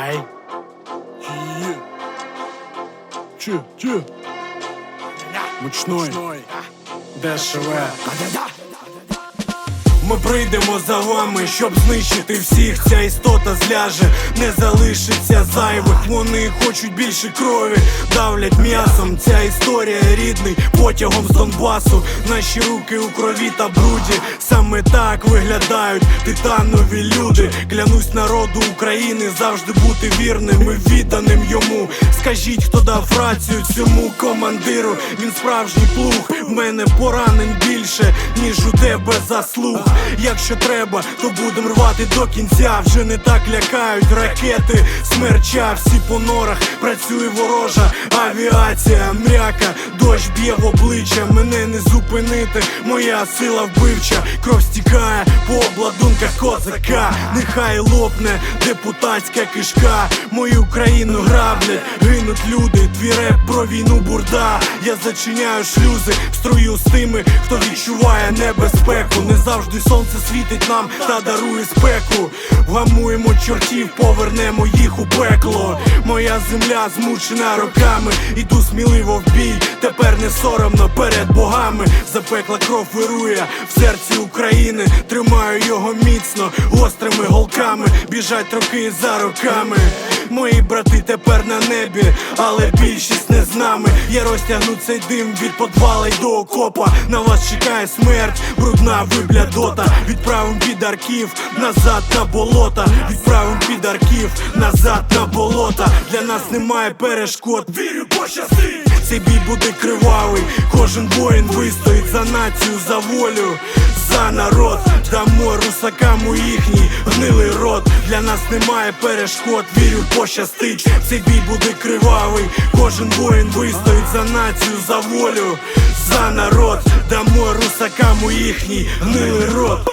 Ай. Є. Чи, чи. Мучной. Дешеве. Ми прийдемо за вами, щоб знищити всіх. Ця істота зляже, не залишиться зайвих. Вони хочуть більше крові, давлять м'ясом. Ця історія рідний потягом з Донбасу. Наші руки у крові та бруді. Саме так виглядають титанові люди. Клянусь народу України завжди бути вірним і відданим йому. Скажіть, хто дав рацію цьому командиру. Він справжній плуг. Мене поранень більше, ніж у тебе заслуг. Якщо треба, то будем рвати до кінця. Вже не так лякають ракети, смерча, всі по норах. Працює ворожа авіація, мряка, дощ б'є в обличчя. Мене не зупинити. Моя сила вбивча, кров стікає по обладунках козака. Нехай лопне депутатська кишка. Мою країну граблять, гинуть люди. Твій про війну бурда. Я зачиняю шлюзи, струю з тими, хто відчуває небезпеку. Не завжди сонце світить нам та дарує спеку. Вгамуємо чортів, повернемо їх у пекло. Моя земля змучена роками. Іду сміливо в бій. Тепер не соромно перед богами. Запекла кров вирує в серці України. Тримаю його міцно, гострими голками. Біжать роки за роками. Мої брати тепер на небі, але більшість не з нами. Я розтягну цей дим від подвала й до окопа. На вас чекає смерть, брудна виблядота. Відправим підарків назад на болота. Відправим підарків назад на болота. Для нас немає перешкод. Вірю, пощастить! Цей бій буде кривавий. Кожен воїн вистоїть за націю, за волю. Народ дамо русакам у їхній гнилий рот. Для нас немає перешкод, вірю, пощастить. Цей бій буде кривавий. Кожен воїн вистоїть за націю, за волю. За народ дамо русакам у їхній гнилий рот.